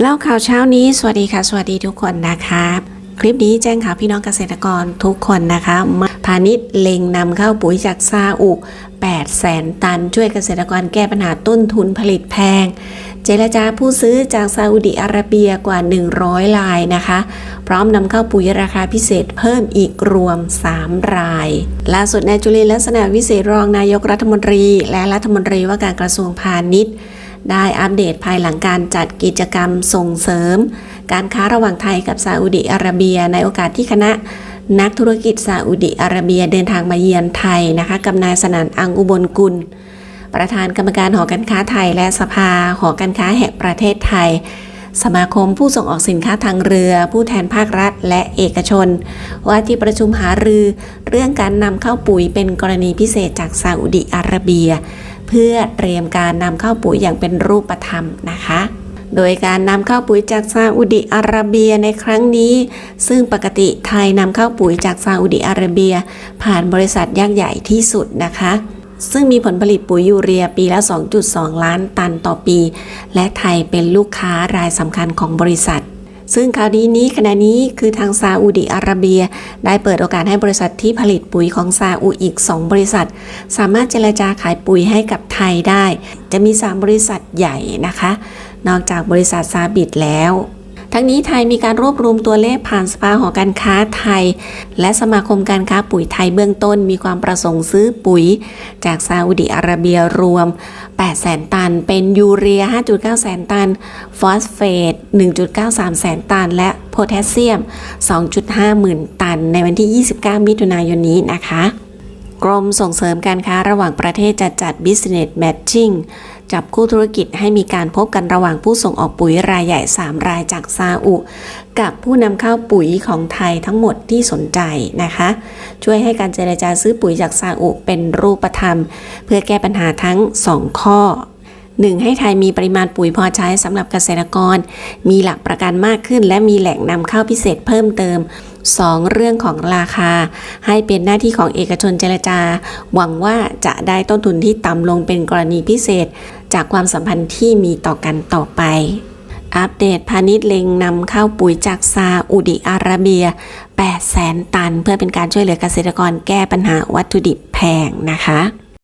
เล่าข่าวเช้านี้ สวัสดีค่ะ สวัสดีทุกคนนะคะคลิปนี้แจ้งข่าวพี่น้องเกษตรกรทุกคนนะคะมาพาณิชย์เล็งนำเข้าปุ๋ยจากซาอุ8แสนตัน ช่วยเกษตรกรแก้ปัญหาต้นทุนผลิตแพง เจรจาผู้ซื้อจากซาอุดิอาระเบียกว่า 100 รายนะคะ พร้อมนำเข้าปุ๋ยราคาพิเศษเพิ่มอีกรวม 3 ราย ล่าสุดนายจุลินลักษณะวิเศษรองนายกรัฐมนตรี และรัฐมนตรีว่าการกระทรวงพาณิชย์ ได้อัปเดตภายหลังการจัดกิจกรรมส่งเสริม การค้าระหว่างไทยกับซาอุดิอาระเบีย ในโอกาสที่คณะนักธุรกิจซาอุดิอาระเบียเดินทางมาเยือนไทยนะคะกับนายสนานอังอุบลกุล ประธานกรรมการหอการค้าไทย และสภาหอการค้าแห่งประเทศไทย สมาคมผู้ส่งออกสินค้าทางเรือ ผู้แทนภาครัฐ และเอกชน ว่าที่ประชุมหารือ เรื่องการนำเข้าปุ๋ยเป็นกรณีพิเศษจากซาอุดิอาระเบีย เพื่อเตรียมการนำเข้าปุ๋ยอย่างเป็นรูปธรรมนะคะโดยการนำเข้าปุ๋ยจากซาอุดิอาระเบียในครั้งนี้ ซึ่งปกติไทยนำเข้าปุ๋ยจากซาอุดิอาระเบีย ผ่านบริษัทยักษ์ใหญ่ที่สุดนะคะ ซึ่งมีผลผลิตปุ๋ยยูเรียปีละ 2.2 ล้านตันต่อปี และไทยเป็นลูกค้ารายสำคัญของบริษัท ซึ่งข่าวดีนี้ขณะนี้คือทางซาอุดิอาระเบีย ได้เปิดโอกาสให้บริษัทที่ผลิตปุ๋ยของซาอุอีก 2 บริษัท สามารถเจรจาขายปุ๋ยให้กับไทยได้ จะมี 3 บริษัทใหญ่นะคะ นอกจากบริษัทซาบิดแล้ว ทั้งนี้ไทยมีการรวบรวมตัวเลขผ่านสภาหอการค้าไทย และสมาคมการค้าปุ๋ยไทยเบื้องต้นมีความประสงค์ซื้อปุ๋ย จากซาอุดิอาระเบียรวม 8 แสนตัน เป็นยูเรีย 5.9 แสนตัน ฟอสเฟต 1.93 แสนตัน และโพแทสเซียม 2.5 หมื่นตัน ในวันที่ 29 มิถุนายนนี้นะคะ กรมส่งเสริมการค้าระหว่างประเทศจะจัด Business Matching จับคู่ธุรกิจให้มีการพบกันระหว่างผู้ส่งออกปุ๋ยรายใหญ่ 3 รายจากซาอุ กับผู้นำเข้าปุ๋ยของไทยทั้งหมดที่สนใจนะคะ ช่วยให้การเจรจาซื้อปุ๋ยจากซาอุเป็นรูปธรรม เพื่อแก้ปัญหาทั้ง 2 ข้อ 1. ให้ไทยมีปริมาณปุ๋ยพอใช้สำหรับเกษตรกร มีหลักประกันมากขึ้น และมีแหล่งนำเข้าพิเศษเพิ่มเติม 2. เรื่องของราคา ให้เป็นหน้าที่ของเอกชนเจรจา หวังว่าจะได้ต้นทุนที่ต่ำลงเป็นกรณีพิเศษ จากความสัมพันธ์ที่มีต่อกันต่อไปอัปเดตพาณิชย์เล็งนำเข้าปุ๋ยจากซาอุดิอาระเบีย8แสนตัน เพื่อเป็นการช่วยเหลือเกษตรกรแก้ปัญหาวัตถุดิบแพงนะคะ